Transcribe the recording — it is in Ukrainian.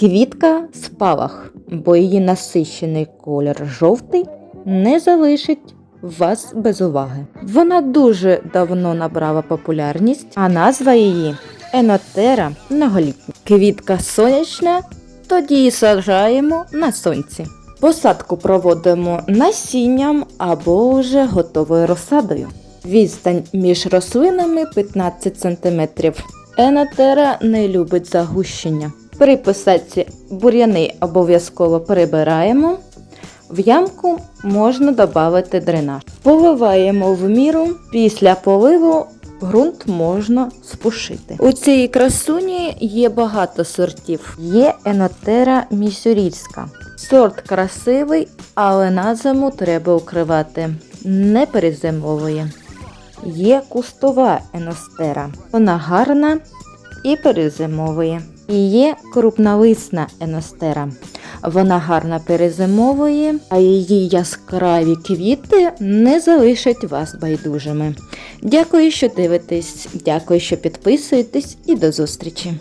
Квітка спалах, бо її насищений колір жовтий не залишить вас без уваги. Вона дуже давно набрала популярність, а назва її Енотера многолітня. Квітка сонячна, тоді її саджаємо на сонці. Посадку проводимо насінням або вже готовою розсадою. Відстань між рослинами 15 см. Енотера не любить загущення. При посадці бур'яни обов'язково прибираємо. В ямку можна додати дренаж. Поливаємо в міру. Після поливу ґрунт можна спушити. У цій красуні є багато сортів. Є енотера місюрільська. Сорт красивий, але на зиму треба укривати. Не перезимовує. Є кустова еностера. Вона гарна і перезимовує. І є крупновисна еностера. Вона гарно перезимовує, а її яскраві квіти не залишать вас байдужими. Дякую, що дивитесь, дякую, що підписуєтесь і до зустрічі!